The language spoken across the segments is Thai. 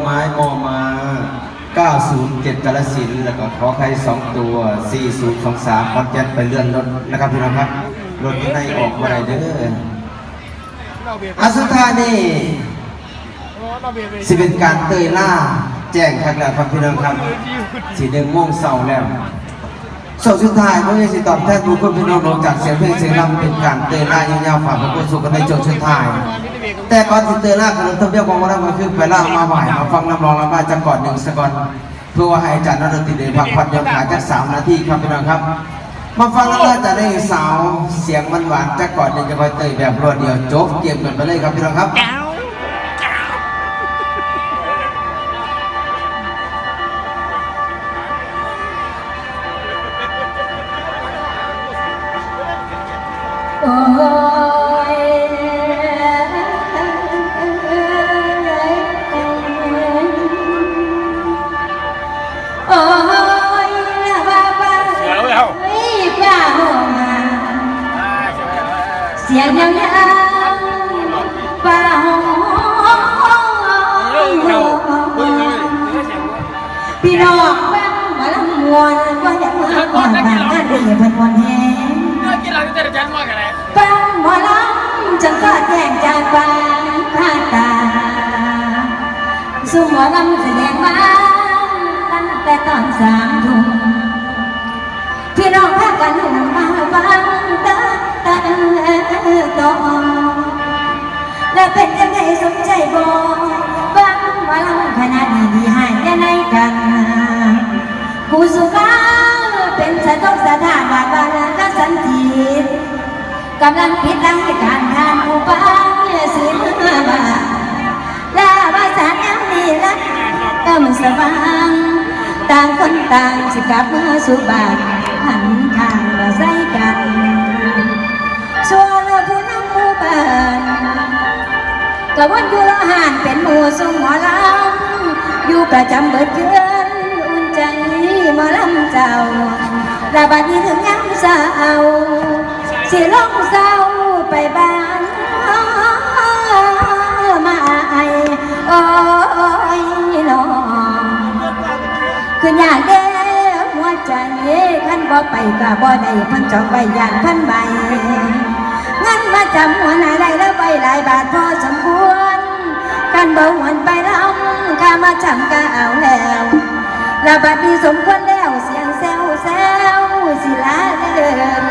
ไม้มอมา 907กาลสินแล้วก็ขอไข่2ตัว 4023คอนแกนไปเลื่อนรถนะครับพี่น้องครับ รถที่ในออกมาได้เด้ออาสุธานี่สิเป็นการเตยล่า แจ้งครับแล้วครับพี่น้องครับสีหนึ่งโมงเสาร์แล้ว สองสุดท้ายเมื่อสิตอบแทนผู้คนพี่น้องลงจากเสียงเพลงเสียงรำเป็นการเตยล่ายาวๆฝากพระคุณสุขกันในจนสุดท้าย แต่ก่อนที่เตยล่าขนมต้มเบี้ยวของเราก็คือไปล่ามาไหวมาฟังน้ำร้องละมาจากก่อนหนึ่งสกอนเพื่อว่าให้อาจารย์นรติเดชพักผ่อนย่อนขาจากสามนาทีครับพี่น้องครับ มาฟังแล้วก็จะได้สาวเสียงมันหวานๆจากก่อนหนึ่งจะคอยเตยแบบรวดเดียวจบเกมกันไปเลยครับพี่น้องครับ มาก่อนบางงานเรียนพันวันแหงปังหมอลำจังก็แจ้งจากบางผ้าตาสุ่มหมอลำแสดงมาตั้งแต่ตอนสามทุ่มพี่น้องพากันมาฟังตาตาต่อและเป็นยังไงสมใจบอกฟังหมอลำขนาดนี้ดีให้ได้ในกันผู้สุขา เป็นสะทกสะทานวาดวันกสันติกำลังคิดลังการทานผู้ป้าสิมาบาลาภาษาแนวนี้ละก็มันสว่างต่างคนต่างสิกลับมาสู่บ้านหันทางมาใส่กันส่วนผู้นำหมู่บ้านก็วันอยู่ละหานเป็นหมู่สมหมอลำอยู่ประจำเบิดเดือนอุ่นใจหมอลำเจ้า ระบาดนี้ถึงยามเศร้าสิลงเศร้าไปบ้านมาไอโอ้ยน้องคืออยากเด้หัวใจขันบ่ไปก็บ่ได้พันจองใบยานพันใบงั้นมาจำหัวหน้าได้แล้วใบหลายบาทพอสมควรกันบ่หวนไปลำข้ามาจำก็เอาแล้วและบัดนี้สมควรแล้ว สิลาเดิน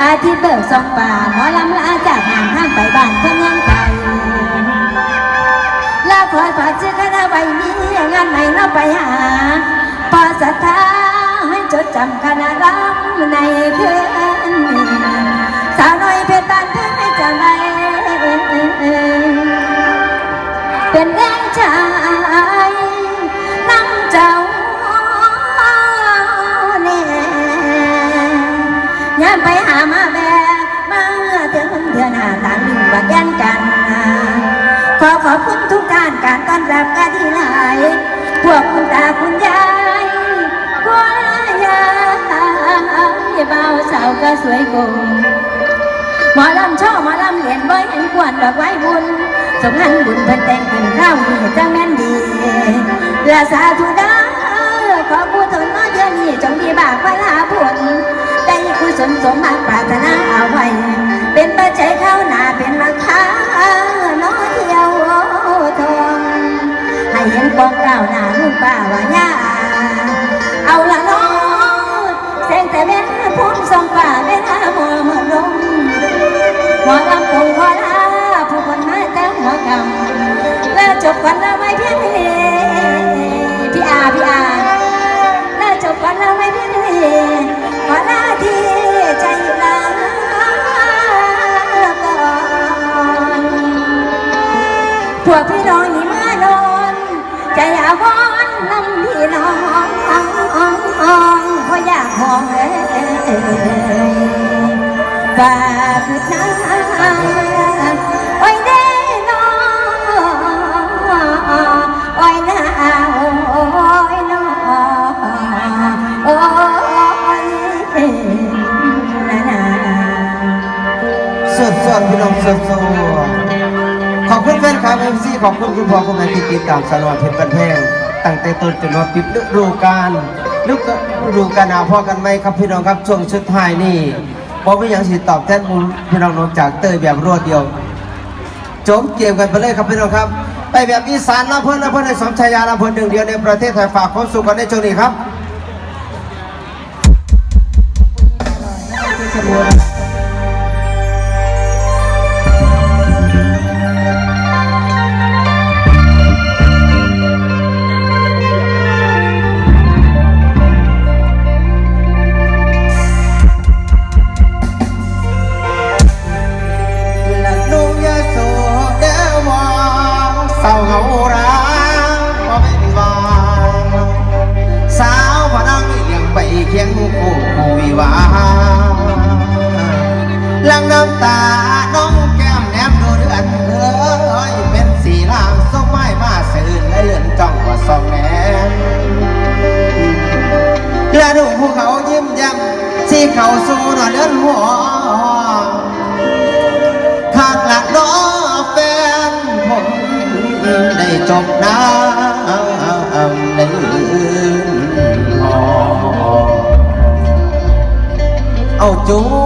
อาทิตย์เบิกสองป่าหมอลำลาจากงานห้างไปบ้านเพื่อนยังไกลลาคอยฝากชื่อคณะใบนี้งานไหนเราไปหาพอศรัทธาให้จดจำคณะรำในคืนนี้สาวน้อยเพชรบ้านเพื่อนให้จำได้เป็นแรงใจามไปหามาแบมาถึงเดือนหาต่างหนึ่งบักแยันกัน ขอขอบคุณทุกท่านการต้อนรับการที่หลาย พวกคุณตาคุณยายกว่ายายเบาสาวก็สวยกงหมอลำช่อหมอลำเหรียญไว้เห็นกวนดอกไว้บุญ สมหันบุญเพิ่นแต่งขึ้นข้าวดีจังแม่นดีและสาธุเด้อขอผู้ทนน้อยเดือนนี้จงดีบากเวลา ผลได้กุศลสมมาปรารถนาเอาไว้ เป็นปัจจัยเข้าหนาเป็นราคาน้อเที่ยวทองให้เห็นปองกล่าวหนาลุงป้าวาญาเอาละน้องแสงแต่เป็นพุ่มส่องป่าเวลาหมอหมอลงหมอลำคงขอลาผู้คนมาแต่หัวกำแล้วจบกันละไม่เพียงพี่อาพี่อา พวกพี่น้องนี่มานอนใจอยาวรนนำพี่น้องเพราะอยากมองเอ้ยฝากคือน้าโอ้ยเด้น้องโอ้ยน้าโอ้ยน้องโอ้ยนานาสดสดพี่น้องสดสดๆขอบคุณแฟ นคลับครับเอ็มซีขอบคุณคุณพ่อคุณแม่ที่ติดตามสารวัตรเพชรบันแพงตั้งแต่ต้นจนมาปิดฤดูกาลฤดูกาลหนาวพอกันไหมครับพี่น้องครับช่วงชุดท้ายนี่บอกไม่ยังสิตอบแทนมูลพี่น้องนอกจากเตยแบบรวดเดียวจบเกมกันไปเลยครับพี่น้องครับ ไปแบบอีสานลำเพิ่นลำเพิ่นในสมชายาลำเพิ่นหนึ่งเดียวในประเทศไทยฝากความสุขกันในช่วงนี้ครับ เขาสู่นอนเดินหัวขาดหลักน้อแฟนผมได้จบน้ำในหอเอาจู